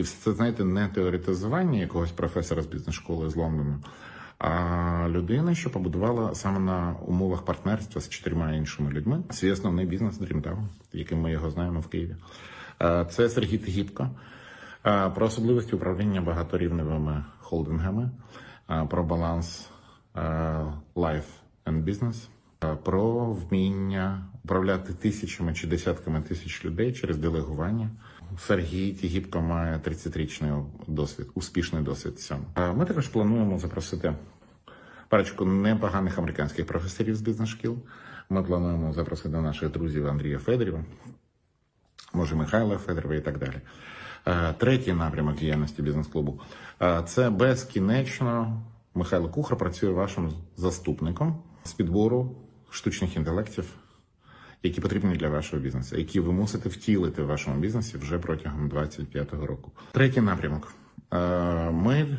І все це, знаєте, не теоретизування якогось професора з бізнес-школи з Лондону, а людина, що побудувала саме на умовах партнерства з чотирма іншими людьми свій основний бізнес Dreamtown, яким ми його знаємо в Києві. Це Сергій Тигіпко. Е, Про особливості управління багаторівневими холдингами, про баланс life and business, про вміння управляти тисячами чи десятками тисяч людей через делегування. Сергій Тігіпко має 30-річний досвід, успішний досвід цьому. Е, Ми також плануємо запросити парочку непоганих американських професорів з бізнес-шкіл. Ми плануємо запросити наших друзів Андрія Федорєва, може Михайла Федорова і так далі. Е, Третій напрямок діяльності бізнес-клубу е, це безкінечно. Михайло Кухар працює вашим заступником з підбору штучних інтелектів, які потрібні для вашого бізнесу, які ви мусите втілити в вашому бізнесі вже протягом 2025 року. Третій напрямок. Е, Ми